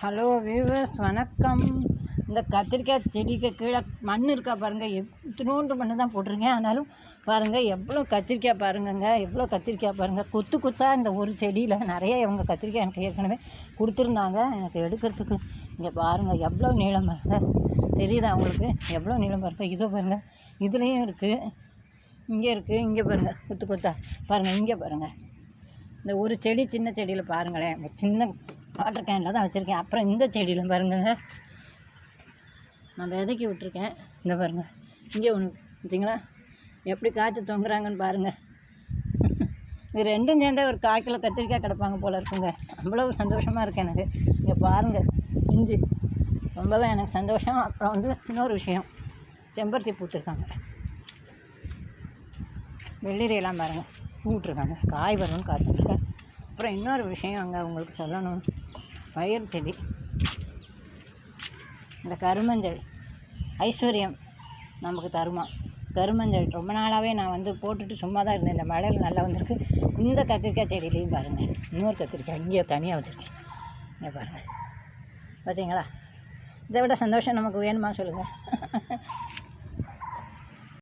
Hello viewers வணக்கம். இந்த கத்திரிக்காய் செடிக்கு கீழே மண் இருக்கா பாருங்கள் எத்தனோண்டு மண்ணு தான் போட்டிருக்கேன். ஆனாலும் பாருங்கள் எவ்வளோ கத்திரிக்காய் பாருங்கங்க. எவ்வளோ கத்திரிக்காய் பாருங்கள் கொத்து கொத்தாக இந்த ஒரு செடியில் நிறைய இவங்க கத்திரிக்காய் எனக்கு ஏற்கனவே கொடுத்துருந்தாங்க. எனக்கு எடுக்கிறதுக்கு இங்கே பாருங்கள் எவ்வளோ நீளம் பாருங்கள் தெரியுதா உங்களுக்கு? எவ்வளோ நீளம் பாருங்கள் இதோ பாருங்கள் இதுலேயும் இருக்குது இங்கே இருக்குது இங்கே பாருங்கள் கொத்து கொத்தா. பாருங்கள் இங்கே பாருங்கள் இந்த ஒரு செடி சின்ன செடியில் பாருங்களேன். சின்ன வாட்டர் கேனில் தான் வச்சுருக்கேன். அப்புறம் இந்த செடியில் பாருங்கள் நான் விதைக்கி விட்டுருக்கேன். இந்த பாருங்கள் இங்கே ஒன்று பார்த்தீங்களா? எப்படி காய்ச்சி தொங்குறாங்கன்னு பாருங்கள் இது ரெண்டும் சேர்ந்தே ஒரு கால் கிலோ கத்திரிக்காய் கிடப்பாங்க போல் இருக்குங்க. அவ்வளோ சந்தோஷமாக இருக்குது எனக்கு. இங்கே பாருங்கள் இஞ்சி. ரொம்பவே எனக்கு சந்தோஷம். அப்புறம் வந்து இன்னொரு விஷயம். செம்பருத்தி பூத்துருக்காங்க வெள்ளரியெல்லாம் பாருங்கள் பூட்டிருக்காங்க காய் வரும்னு காத்துட்ருக்கேன் அப்புறம் இன்னொரு விஷயம் அங்கே உங்களுக்கு சொல்லணும். பயிர் செடி. இந்த கருமஞ்சள். ஐஸ்வர்யம் நமக்கு தருமா? கருமஞ்சள் ரொம்ப நாளாகவே நான் வந்து போட்டுட்டு சும்மா தான் இருந்தேன். இந்த மழையில் நல்லா வந்திருக்கு. இந்த கத்திரிக்காய் செடியிலையும் பாருங்கள் இன்னொரு கத்திரிக்காய் இங்கே தனியாக வச்சுருக்கேன். இங்கே பாருங்கள் பார்த்தீங்களா இதை விட சந்தோஷம் நமக்கு வேணுமா சொல்லுங்கள்